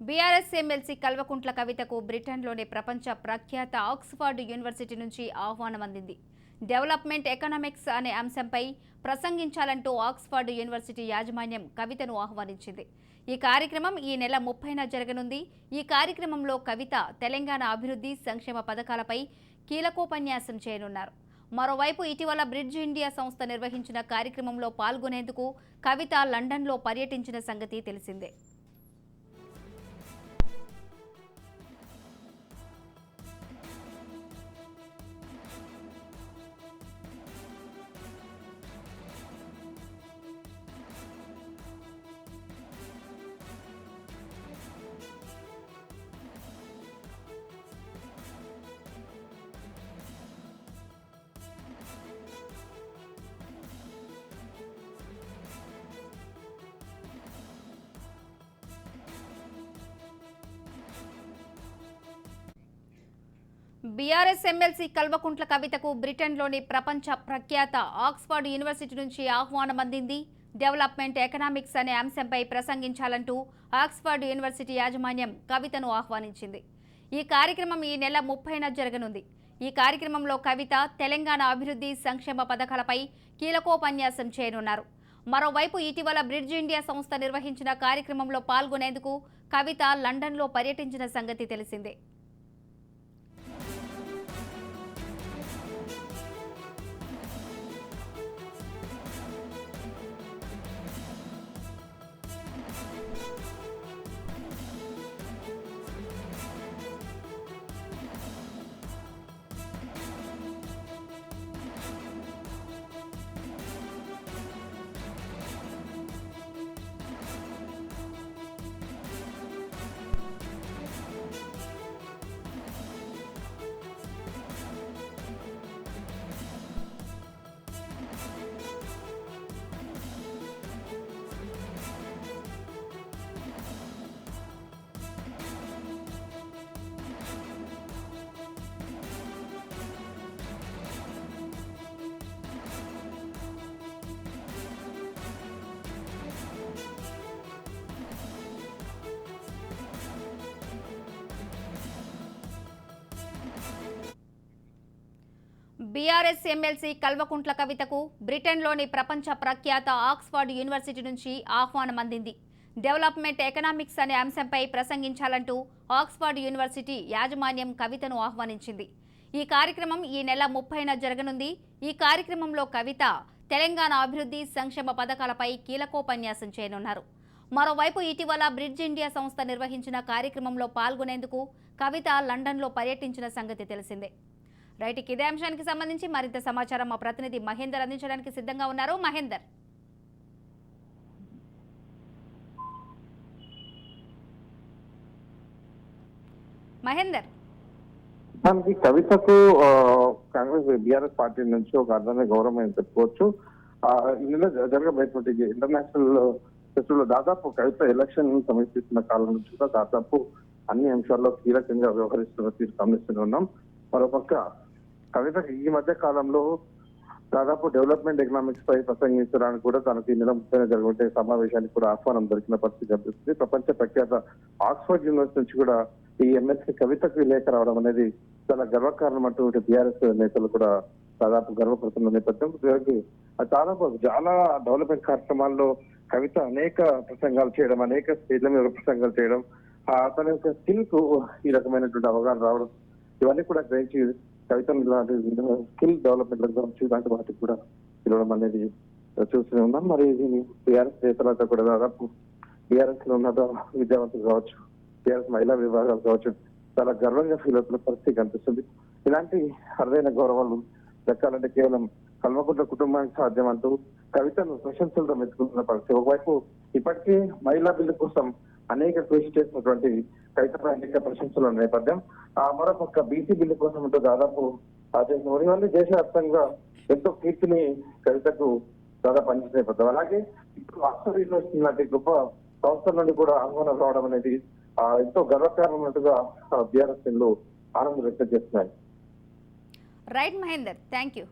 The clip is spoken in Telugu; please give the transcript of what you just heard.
బీఆర్ఎస్ ఎమ్మెల్సీ కల్వకుంట్ల కవితకు బ్రిటన్లోని ప్రపంచ ప్రఖ్యాత ఆక్స్ఫర్డ్ యూనివర్సిటీ నుంచి ఆహ్వానం అందింది. డెవలప్మెంట్ ఎకనామిక్స్ అనే అంశంపై ప్రసంగించాలంటూ ఆక్స్ఫర్డ్ యూనివర్సిటీ యాజమాన్యం కవితను ఆహ్వానించింది. ఈ కార్యక్రమం ఈ నెల ముప్పైన జరగనుంది. ఈ కార్యక్రమంలో కవిత తెలంగాణ అభివృద్ధి సంక్షేమ పథకాలపై కీలకోపన్యాసం చేయనున్నారు. మరోవైపు ఇటీవల బ్రిడ్జ్ ఇండియా సంస్థ నిర్వహించిన కార్యక్రమంలో పాల్గొనేందుకు కవిత లండన్లో పర్యటించిన సంగతి తెలిసిందే. బీఆర్ఎస్ ఎమ్మెల్సీ కల్వకుంట్ల కవితకు బ్రిటన్లోని ప్రపంచ ప్రఖ్యాత ఆక్స్ఫర్డ్ యూనివర్సిటీ నుంచి ఆహ్వానం అందింది. డెవలప్మెంట్ ఎకనామిక్స్ అనే అంశంపై ప్రసంగించాలంటూ ఆక్స్ఫర్డ్ యూనివర్సిటీ యాజమాన్యం కవితను ఆహ్వానించింది. ఈ కార్యక్రమం ఈ నెల ముప్పైన జరగనుంది. ఈ కార్యక్రమంలో కవిత తెలంగాణ అభివృద్ధి సంక్షేమ పథకాలపై కీలకోపన్యాసం చేయనున్నారు. మరోవైపు ఇటీవల బ్రిడ్జ్ ఇండియా సంస్థ నిర్వహించిన కార్యక్రమంలో పాల్గొనేందుకు కవిత లండన్లో పర్యటించిన సంగతి తెలిసిందే. బీఆర్ఎస్ ఎమ్మెల్సీ కల్వకుంట్ల కవితకు బ్రిటన్లోని ప్రపంచ ప్రఖ్యాత ఆక్స్ఫర్డ్ యూనివర్సిటీ నుంచి ఆహ్వానం అందింది. డెవలప్మెంట్ ఎకనామిక్స్ అనే అంశంపై ప్రసంగించాలంటూ ఆక్స్ఫర్డ్ యూనివర్సిటీ యాజమాన్యం కవితను ఆహ్వానించింది. ఈ కార్యక్రమం ఈ నెల ముప్పైన జరగనుంది. ఈ కార్యక్రమంలో కవిత తెలంగాణ అభివృద్ధి సంక్షేమ పథకాలపై కీలకోపన్యాసం చేయనున్నారు. మరోవైపు ఇటీవల బ్రిడ్జ్ ఇండియా సంస్థ నిర్వహించిన కార్యక్రమంలో పాల్గొనేందుకు కవిత లండన్లో పర్యటించిన సంగతి తెలిసిందే. రైట్ ఇదే అంశానికి సంబంధించి మరింత సమాచారం మా ప్రతినిధి మహేందర్ అందించడానికి సిద్ధంగా ఉన్నారు. మహేందర్. మహేందర్. దానికి కవితకు కాంగ్రెస్ బీఆర్ఎస్ పార్టీ నుంచి ఒక అర్థమైన గౌరవం అని చెప్పుకోవచ్చు. ఇందులో జరగబోయేటువంటి ఇంటర్నేషనల్ ఫెస్టివల్ దాదాపు కవిత ఎలక్షన్ సమీపిస్తున్న కాలం నుంచి కూడా దాదాపు అన్ని అంశాల్లో కీలకంగా వ్యవహరిస్తున్న తీరు గమనిస్తూనే ఉన్నాం. మరోపక్క కవిత ఈ మధ్య కాలంలో దాదాపు డెవలప్మెంట్ ఎకనామిక్స్ పై ప్రసంగించడానికి కూడా తనకి ఈ నెల ముప్పై జరుగుంటే సమావేశానికి కూడా ఆహ్వానం దొరికిన పరిస్థితి కనిపిస్తుంది. ప్రపంచ ప్రఖ్యాత ఆక్స్ఫర్డ్ యూనివర్సిటీ నుంచి కూడా ఈ ఎంఎస్సీ కవితకు లేఖ రావడం అనేది చాలా గర్వకారణం అంటూ బీఆర్ఎస్ నేతలు కూడా దాదాపు గర్వపడుతున్న నేపథ్యం. వీరికి చాలా చాలా డెవలప్మెంట్ కార్యక్రమాల్లో కవిత అనేక ప్రసంగాలు చేయడం అనేక స్టేజ్ల మీద ప్రసంగాలు చేయడం ఆ తన యొక్క స్కిల్కు ఈ రకమైనటువంటి అవగాహన రావడం ఇవన్నీ కూడా గ్రహించి కవితను ఇలాంటి స్కిల్ డెవలప్మెంట్ గురించి ఇలాంటి వాటికి కూడా పిలవడం అనేది చూస్తూనే ఉన్నాం. మరి దీని నేతలతో కూడా దాదాపు టీఆర్ఎస్లో ఉన్న విద్యావంతులు కావచ్చు టీఆర్ఎస్ మహిళా విభాగాలు కావచ్చు చాలా గర్వంగా ఫీల్ అవుతున్న పరిస్థితి కనిపిస్తుంది. ఇలాంటి అరుదైన గౌరవాలు దక్కాలంటే కేవలం కల్వకుంట్ల కుటుంబానికి సాధ్యం అంటూ కవితను ప్రశంసలతో మెచ్చుకుంటున్న పరిస్థితి. ఒకవైపు ఇప్పటికే మహిళా బిల్లు కోసం అనేక కృషి చేసినటువంటి కవిత అనేక ప్రశంసలు ఉన్న నేపథ్యం. ఆ మరొక బీసీ బిల్లు కోసం అంటూ దాదాపు ఆ చేసిన ఇవన్నీ దేశవ్యాప్తంగా ఎంతో కీర్తిని కవితకు దాదాపు పనిచేసే నేపథ్యం. అలాగే ఇప్పుడు ఆక్స్ఫర్డ్ యూనివర్సిటీ లాంటి గొప్ప సంస్థల నుండి కూడా ఆహ్వానం రావడం అనేది ఆ, ఎంతో గర్వకారణమైనట్టుగా బీఆర్ఎస్ ఆనందం వ్యక్తం చేస్తున్నాయి. రైట్ మహేందర్. Thank you